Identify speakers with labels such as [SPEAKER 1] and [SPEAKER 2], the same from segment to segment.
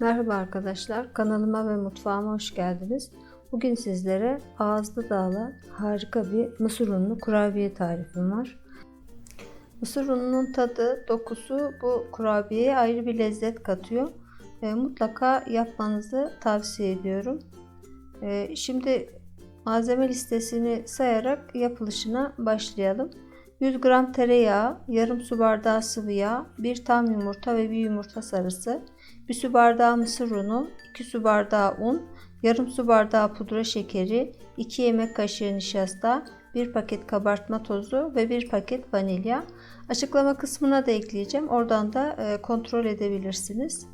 [SPEAKER 1] Merhaba arkadaşlar, kanalıma ve mutfağıma hoş geldiniz. Bugün sizlere ağızda dağılan harika bir mısır unlu kurabiye tarifim var. Mısır ununun tadı, dokusu bu kurabiyeye ayrı bir lezzet katıyor. E, mutlaka yapmanızı tavsiye ediyorum. E, şimdi malzeme listesini sayarak yapılışına başlayalım. 100 gram tereyağı, yarım su bardağı sıvı yağ, 1 tam yumurta ve bir yumurta sarısı, 1 su bardağı mısır unu, 2 su bardağı un, yarım su bardağı pudra şekeri, 2 yemek kaşığı nişasta, 1 paket kabartma tozu ve 1 paket vanilya. Açıklama kısmına da ekleyeceğim. Oradan da e, kontrol edebilirsiniz.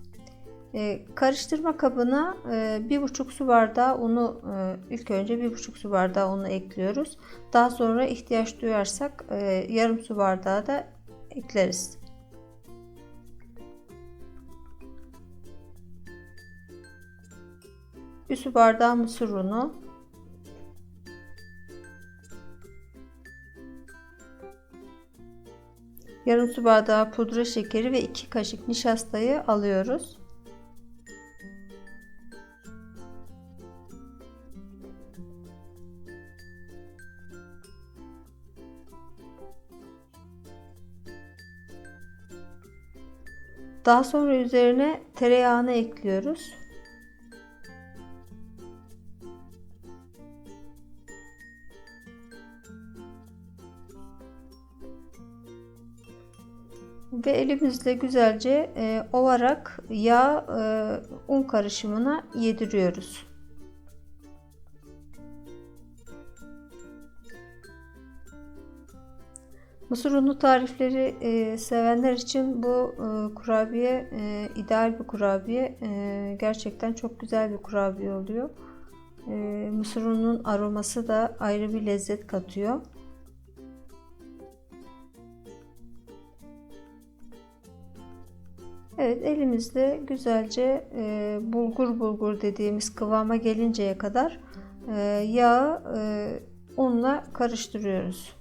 [SPEAKER 1] E, karıştırma kabına e, bir buçuk su bardağı unu e, ilk önce bir buçuk su bardağı unu ekliyoruz. Daha sonra ihtiyaç duyarsak yarım su bardağı da ekleriz. Bir su bardağı mısır unu. Yarım su bardağı pudra şekeri ve 2 kaşık nişastayı alıyoruz. Daha sonra üzerine tereyağını ekliyoruz. Ve elimizle güzelce e, ovarak yağ e, un karışımına yediriyoruz. Mısır unu tarifleri e, sevenler için bu e, kurabiye e, ideal bir kurabiye. E, gerçekten çok güzel bir kurabiye oluyor. E, mısır ununun aroması da ayrı bir lezzet katıyor. Evet elimizde güzelce e, bulgur bulgur dediğimiz kıvama gelinceye kadar e, yağı e, unla karıştırıyoruz.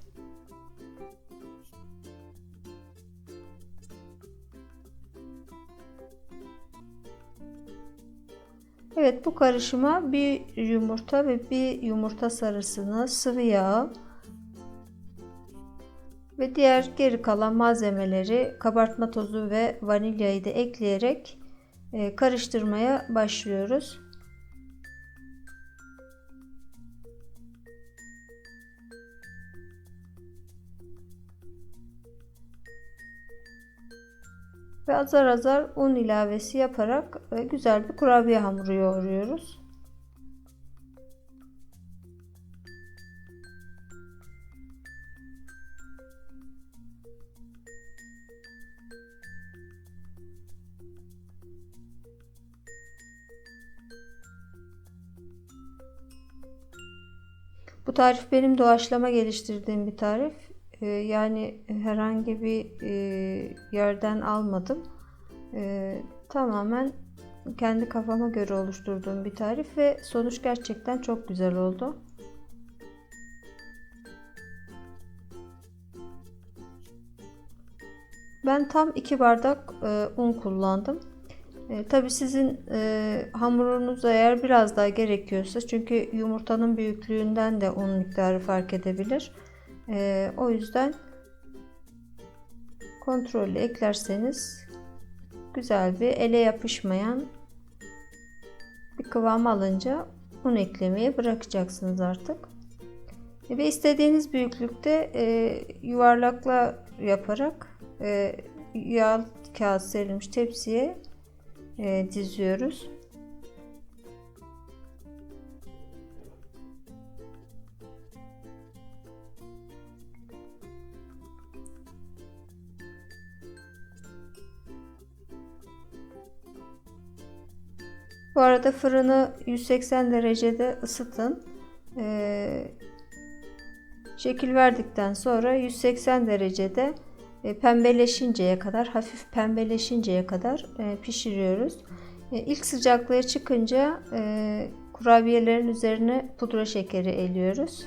[SPEAKER 1] Evet bu karışıma bir yumurta ve bir yumurta sarısını sıvı yağ ve diğer geri kalan malzemeleri kabartma tozu ve vanilyayı da ekleyerek e, karıştırmaya başlıyoruz. ve azar azar un ilavesi yaparak e, güzel bir kurabiye hamuru yoğuruyoruz. Bu tarif benim doğaçlama geliştirdiğim bir tarif. Ee, yani herhangi bir e, yerden almadım. Ee, tamamen kendi kafama göre oluşturduğum bir tarif ve sonuç gerçekten çok güzel oldu. Ben tam 2 bardak e, un kullandım. E, Tabi sizin e, hamurunuz eğer biraz daha gerekiyorsa çünkü yumurtanın büyüklüğünden de un miktarı fark edebilir. Ee, o yüzden kontrollü eklerseniz güzel bir ele yapışmayan bir kıvam alınca un eklemeye bırakacaksınız artık. Ve istediğiniz büyüklükte e, yuvarlakla yaparak e, yağ kağıt serilmiş tepsiye e, diziyoruz. Bu arada fırını 180 derecede ısıtın. Ee, şekil verdikten sonra 180 derecede pembeleşinceye kadar, hafif pembeleşinceye kadar e, pişiriyoruz. E, ilk sıcaklığa çıkınca e, kurabiyelerin üzerine pudra şekeri eliyoruz.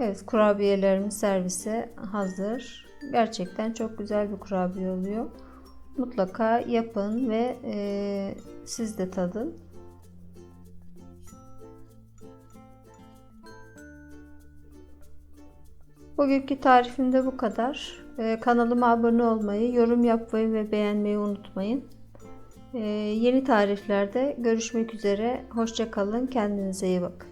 [SPEAKER 1] Evet kurabiyelerimiz servise hazır. Gerçekten çok güzel bir kurabiye oluyor. Mutlaka yapın ve e, siz de tadın. Bugünkü tarifim de bu kadar. E, kanalıma abone olmayı, yorum yapmayı ve beğenmeyi unutmayın. E, yeni tariflerde görüşmek üzere. Hoşça kalın. Kendinize iyi bakın.